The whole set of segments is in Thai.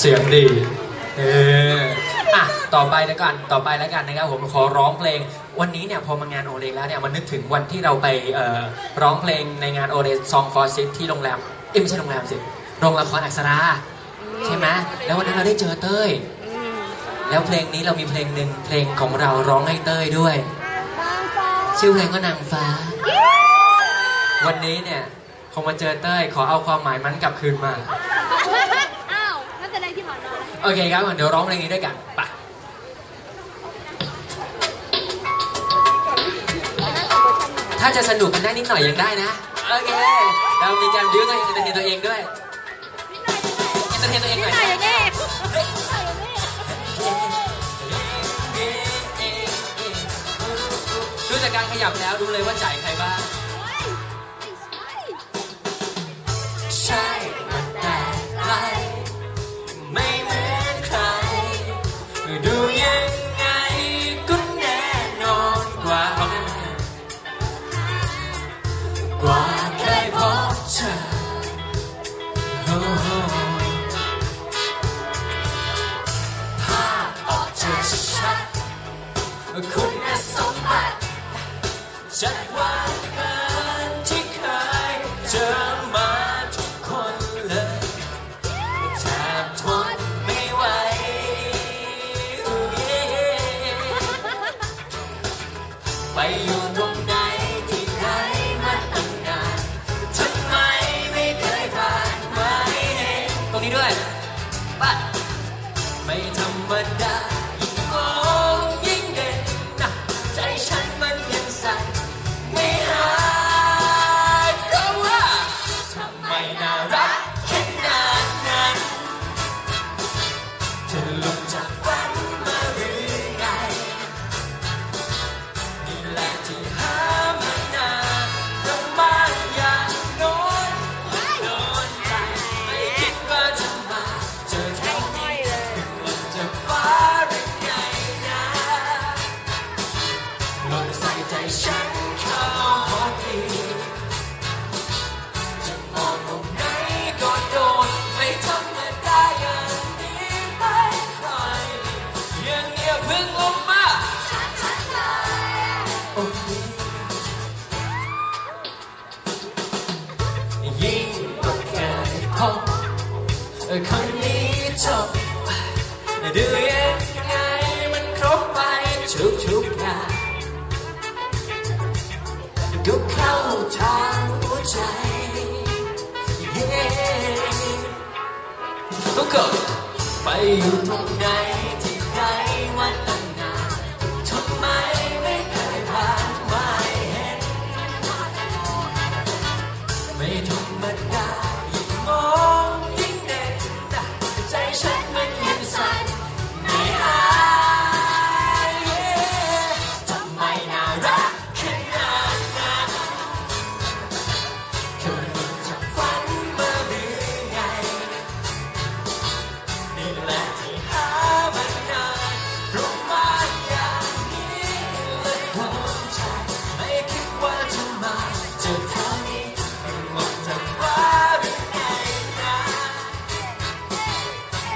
เสียงดี เอออะต่อไปเดี๋ยวก่อนต่อไปแล้วกันนะครับผมขอร้องเพลง วันนี้เนี่ยพอมางานโอเลแล้วเนี่ยมันนึกถึงวันที่เราไปเอ่อร้องเพลงในงานโอเลซองฟอร์ซิที่โรงแรมเอ้ยไม่ใช่โรงแรมสิโรงละครอักษราใช่ไหมแล้ววันนั้นเราได้เจอเต้ย แล้วเพลงนี้เรามีเพลงหนึ่งเพลงของเราร้องให้เต้ยด้วย ชื่อเพลงก็นางฟ้า วันนี้เนี่ยคงมาเจอเต้ยขอเอาความหมายมันกลับคืนมา อ้าวไม่เป็นไรที่ผ่านมา โอเคครับเดี๋ยวร้องเพลงนี้ด้วยกันไปถ้าจะสนุกกันได้นิดหน่อยยังได้นะ โอเค เรามีการบิ้วตัวเองเอนเตอร์เทนตัวเองด้วยเตอร์เทนตัวเองหน่อยดูจากการขยับแล้วรู้เลยว่าจ่ายใครบ้าง ไป คนนี้จบดูยังไงมันครบไปทุกทุกๆอย่าง ก็เข้าทางหัวใจเย้ก็เกิดไปอยู่ตรงไหน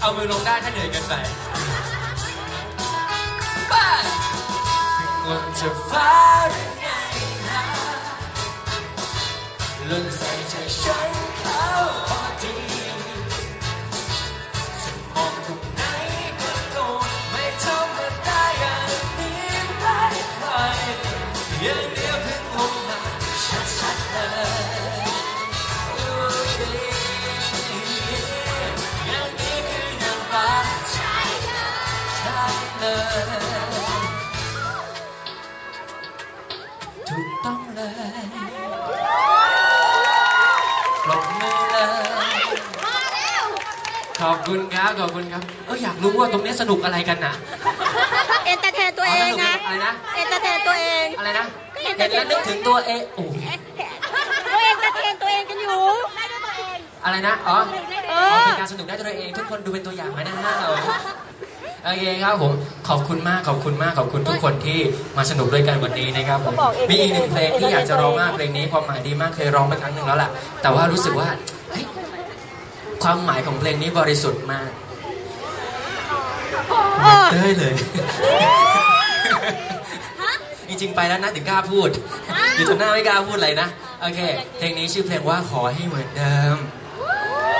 เอามือลงได้ถ้าเหนื่อยเกินไปไปหล่นจากฟ้าหรือไงนะล่นใส่ใจฉันเขาพอดีจะมองตรงไหนก็โดนไม่ธรรมดาอย่างนี้ไม่ค่อยยังเดียวเพิ่งลงมาชัดๆเลย ต้องเลยปรบมือเลยขอบคุณครับ ขอบคุณครับ เอออยากรู้ว่าตรงนี้สนุกอะไรกันนะเอ็นเตอร์เทนตัวเองนะเอ็นเตอร์เทนตัวเองอะไรนะเห็นแล้วนึกถึงตัวเองโอ้ยตัวเองเตอร์เทนตัวเองกันอยู่อะไรนะ อ๋อเป็นการสนุกได้ตัวเอง ทุกคนดูเป็นตัวอย่างไว้นะฮะ โอเคครับผมขอบคุณมากขอบคุณมากขอบคุณทุกคนที่มาสนุกด้วยกันวันนี้นะครับผมมีอีกหนึ่งเพลงที่อยากจะร้องมากเพลงนี้ความหมายดีมากเคยร้องไปครั้งหนึ่งแล้วล่ะแต่ว่ารู้สึกว่าเฮ้ยความหมายของเพลงนี้บริสุทธิ์มากเหมือนเต้ยเลยจริงๆไปแล้วนะถึงกล้าพูดอยู่ตรงหน้าไม่กล้าพูดอะไรนะโอเคเพลงนี้ชื่อเพลงว่าขอให้เหมือนเดิม